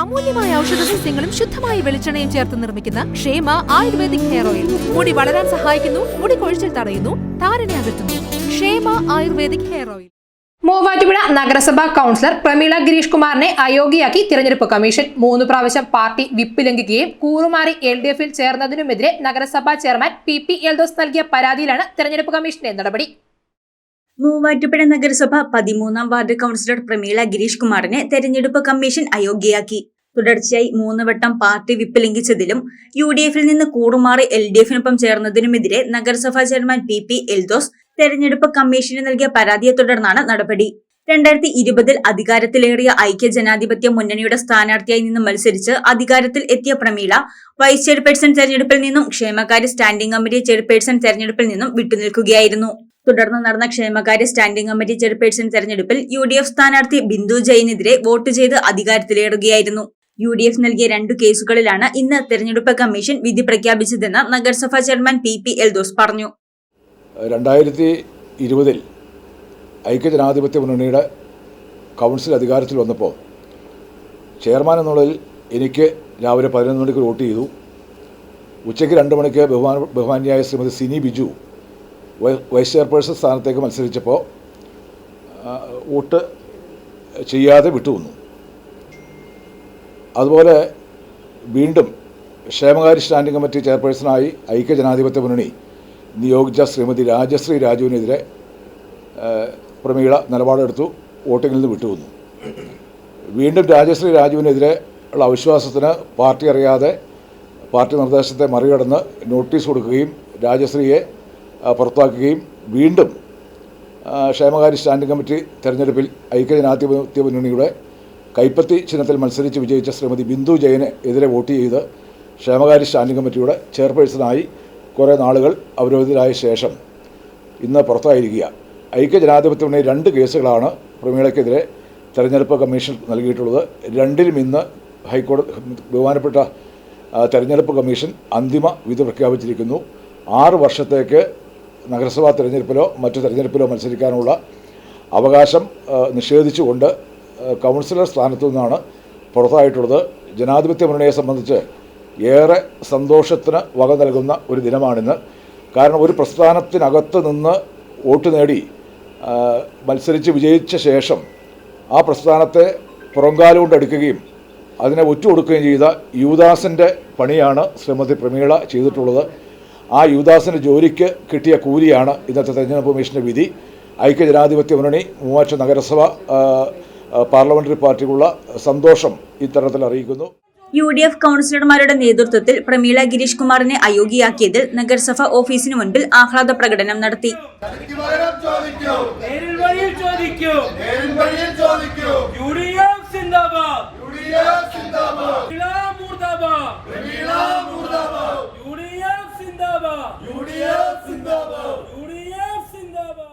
അമൂല്യമായ ഔഷധ സസ്യങ്ങളും ശുദ്ധമായ വെളിച്ചെണ്ണയും ചേർത്ത് നിർമ്മിക്കുന്ന ക്ഷേമ ആയുർവേദിക് ഹെയർ ഓയിൽ. മുടി വളരാൻ സഹായിക്കുന്നു മുടി കൊഴിച്ചിൽ തടയുന്നു താരനെ അകറ്റുന്നു. ക്ഷേമ ആയുർവേദിക് ഹെയർ ഓയിൽ. മൂവാറ്റുപുഴ നഗരസഭാ കൗൺസിലർ പ്രമീള ഗിരീഷ് കുമാറിനെ അയോഗ്യയാക്കി തിരഞ്ഞെടുപ്പ് കമ്മീഷൻ. മൂന്ന് പ്രാവശ്യം പാർട്ടി വിപ്പ് ലംഘിക്കുകയും കൂറുമാറി എൽ ഡി എഫിൽ ചേർന്നതിനുമെതിരെ നഗരസഭാ ചെയർമാൻ പി പി എൽദോസ് നൽകിയ പരാതിയിലാണ് തിരഞ്ഞെടുപ്പ് കമ്മീഷന്റെ നടപടി. മൂവാറ്റുപുഴ നഗരസഭ പതിമൂന്നാം വാർഡ് കൗൺസിലർ പ്രമീള ഗിരീഷ് കുമാറിനെ തെരഞ്ഞെടുപ്പ് കമ്മീഷൻ അയോഗ്യയാക്കി. തുടർച്ചയായി മൂന്ന് വട്ടം പാർട്ടി വിപ്പ് ലംഘിച്ചതിലും യു ഡി എഫിൽ നിന്ന് കൂടുമാറി എൽ ഡി എഫിനൊപ്പം ചേർന്നതിനുമെതിരെ നഗരസഭാ ചെയർമാൻ പി പി എൽദോസ് തെരഞ്ഞെടുപ്പ് കമ്മീഷന് നൽകിയ പരാതിയെ തുടർന്നാണ് നടപടി. രണ്ടായിരത്തി ഇരുപതിൽ അധികാരത്തിലേറിയ ഐക്യ ജനാധിപത്യ മുന്നണിയുടെ സ്ഥാനാർത്ഥിയായി നിന്ന് മത്സരിച്ച് അധികാരത്തിൽ എത്തിയ പ്രമീള വൈസ് ചെയർപേഴ്സൺ തെരഞ്ഞെടുപ്പിൽ നിന്നും ക്ഷേമകാര്യ സ്റ്റാൻഡിംഗ് കമ്മിറ്റി ചെയർപേഴ്സൺ തെരഞ്ഞെടുപ്പിൽ നിന്നും വിട്ടുനിൽക്കുകയായിരുന്നു. തുടർന്ന് നടന്ന ക്ഷേമകാര്യ സ്റ്റാൻഡിംഗ് കമ്മിറ്റി ചെയർപേഴ്സൺ തെരഞ്ഞെടുപ്പിൽ യു ഡി എഫ് സ്ഥാനാർത്ഥി ബിന്ദു ജയിനെതിരെ വോട്ട് ചെയ്ത് അധികാരത്തിലേറുകയായിരുന്നു. യു ഡി എഫ് നൽകിയ രണ്ടു കേസുകളിലാണ് ഇന്ന് തെരഞ്ഞെടുപ്പ് കമ്മീഷൻ വിധി പ്രഖ്യാപിച്ചതെന്ന് നഗരസഭാ ചെയർമാൻ പി പി എൽദോസ് പറഞ്ഞു. രണ്ടായിരത്തി ഇരുപതിൽ ഐക്യജനാധിപത്യ മുന്നണിയുടെ കൗൺസിൽ അധികാരത്തിൽ വന്നപ്പോൾ ചെയർമാൻ എന്നുള്ളതിൽ എനിക്ക് രാവിലെ പതിനൊന്ന് മണിക്ക് വോട്ട് ചെയ്തു. ഉച്ചയ്ക്ക് രണ്ട് മണിക്ക് ബഹുമാന ബഹുമാന്യായ ശ്രീമതി സിനി ബിജു വൈസ് ചെയർപേഴ്സൺ സ്ഥാനത്തേക്ക് മത്സരിച്ചപ്പോൾ വോട്ട് ചെയ്യാതെ വിട്ടുവന്നു അതുപോലെ വീണ്ടും ക്ഷേമകാര്യ സ്റ്റാൻഡിംഗ് കമ്മിറ്റി ചെയർപേഴ്സണായി ഐക്യജനാധിപത്യ മുന്നണി നിയോഗിച്ച ശ്രീമതി രാജശ്രീ രാജുവിനെതിരെ പ്രമീള നിലപാടെടുത്തു വോട്ടിങ്ങിൽ നിന്ന് വിട്ടുവന്നു വീണ്ടും രാജശ്രീ രാജുവിനെതിരെ ഉള്ള അവിശ്വാസത്തിന് പാർട്ടി അറിയാതെ പാർട്ടി നിർദ്ദേശത്തെ മറികടന്ന് നോട്ടീസ് കൊടുക്കുകയും രാജശ്രീയെ പുറത്താക്കുകയും വീണ്ടും ക്ഷേമകാര്യ സ്റ്റാൻഡിംഗ് കമ്മിറ്റി തെരഞ്ഞെടുപ്പിൽ ഐക്യജനാധിപത്യ മുന്നണിയുടെ കൈപ്പത്തി ചിഹ്നത്തിൽ മത്സരിച്ച് വിജയിച്ച ശ്രീമതി ബിന്ദു ജയന് എതിരെ വോട്ട് ചെയ്ത് ക്ഷേമകാര്യ സ്റ്റാൻഡിംഗ് കമ്മിറ്റിയുടെ ചെയർപേഴ്സണായി കുറേ നാളുകൾ അവരോധിതരായ ശേഷം ഇന്ന് പുറത്തായിരിക്കുക. ഐക്യജനാധിപത്യ മുന്നണി രണ്ട് കേസുകളാണ് പ്രമീളയ്ക്കെതിരെ തെരഞ്ഞെടുപ്പ് കമ്മീഷൻ നൽകിയിട്ടുള്ളത്. രണ്ടിലും ഇന്ന് ഹൈക്കോടതി ബഹുമാനപ്പെട്ട തെരഞ്ഞെടുപ്പ് കമ്മീഷൻ അന്തിമ വിധി പ്രഖ്യാപിച്ചിരിക്കുന്നു. ആറ് വർഷത്തേക്ക് നഗരസഭാ തിരഞ്ഞെടുപ്പിലോ മറ്റു തിരഞ്ഞെടുപ്പിലോ മത്സരിക്കാനുള്ള അവകാശം നിഷേധിച്ചുകൊണ്ട് കൗൺസിലർ സ്ഥാനത്തു നിന്നാണ് പുറത്തായിട്ടുള്ളത്. ജനാധിപത്യ മുന്നണിയെ സംബന്ധിച്ച് ഏറെ സന്തോഷത്തിന് വക നൽകുന്ന ഒരു ദിനമാണിന്ന്. കാരണം ഒരു പ്രസ്ഥാനത്തിനകത്ത് നിന്ന് വോട്ട് നേടി മത്സരിച്ച് വിജയിച്ച ശേഷം ആ പ്രസ്ഥാനത്തെ പുറങ്കാലുകൊണ്ട് എടുക്കുകയും അതിനെ ഒറ്റുകൊടുക്കുകയും ചെയ്ത യുവദാസിന്റെ പണിയാണ് ശ്രീമതി പ്രമീള ചെയ്തിട്ടുള്ളത്. ആ യുവദാസിന്റെ ജോലിക്ക് കിട്ടിയ കൂലിയാണ് ഇന്നത്തെ തെരഞ്ഞെടുപ്പ് കമ്മീഷന്റെ വിധി. ഐക്യജനാധിപത്യ മുന്നണി മൂവാറ്റ നഗരസഭ ആ, പാർട്ടിക്കുള്ള സന്തോഷം ഇത്തരത്തിൽ അറിയിക്കുന്നു. യു ഡി എഫ് കൗൺസിലർമാരുടെ നേതൃത്വത്തിൽ പ്രമീള ഗിരീഷ് കുമാറിനെ അയോഗ്യയാക്കിയതിൽ നഗരസഭ ഓഫീസിന് മുൻപിൽ ആഹ്ലാദ പ്രകടനം നടത്തി. യു ഡി എഫ് സിന്ദാബാദ് യു ഡി എഫ് സിന്ദാബാദ് പ്രമീള മൂർദാബാദ് പ്രമീള മൂർദാബാദ് യു ഡി എഫ് സിന്ദാബാദ് യു ഡി എഫ് സിന്ദാബാദ് യു ഡി എഫ് സിന്ദാബാദ്